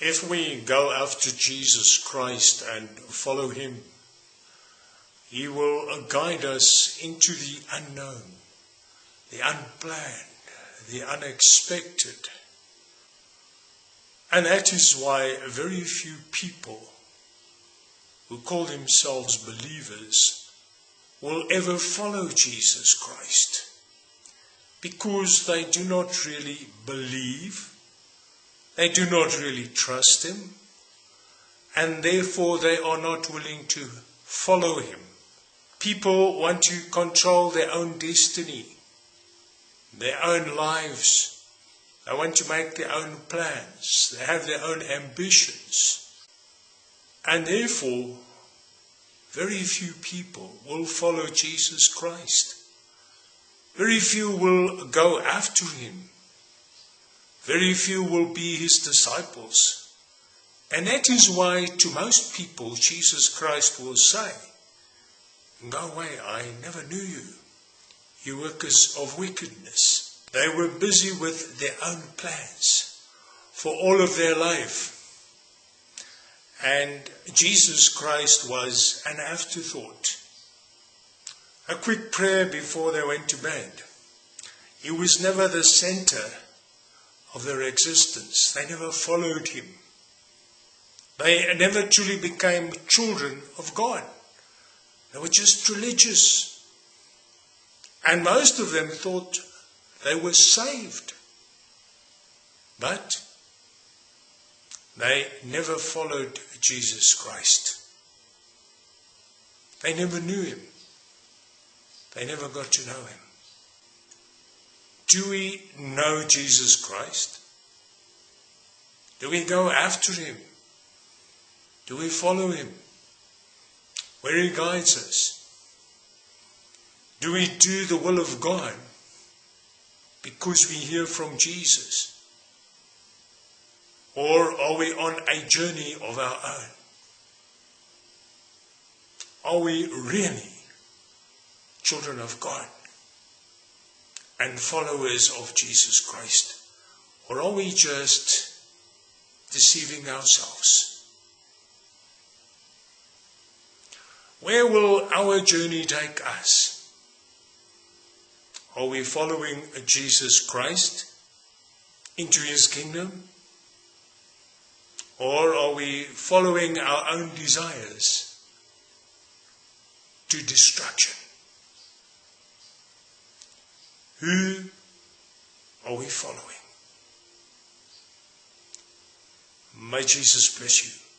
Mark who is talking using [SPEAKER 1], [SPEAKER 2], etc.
[SPEAKER 1] If we go after Jesus Christ and follow him, he will guide us into the unknown, the unplanned, the unexpected. And that is why very few people who call themselves believers will ever follow Jesus Christ because they do not really believe, they do not really trust Him, and therefore they are not willing to follow Him. People want to control their own destiny, their own lives. They want to make their own plans. They have their own ambitions. And therefore, very few people will follow Jesus Christ. Very few will go after him. Very few will be his disciples. And that is why to most people Jesus Christ will say, Go away, I never knew you, you workers of wickedness. They were busy with their own plans for all of their life. And Jesus Christ was an afterthought a quick prayer before they went to bed. He was never the center of their existence. They never followed him. They never truly became children of God. They were just religious. And most of them thought they were saved. But they never followed Jesus Christ. They never knew him. They never got to know him. Do we know Jesus Christ? Do we go after him? Do we follow him? Where he guides us? Do we do the will of God because we hear from Jesus? Or are we on a journey of our own? Are we really children of God and followers of Jesus Christ? Or are we just deceiving ourselves? Where will our journey take us? Are we following Jesus Christ into his kingdom? Or are we following our own desires to destruction? Who are we following? May Jesus bless you.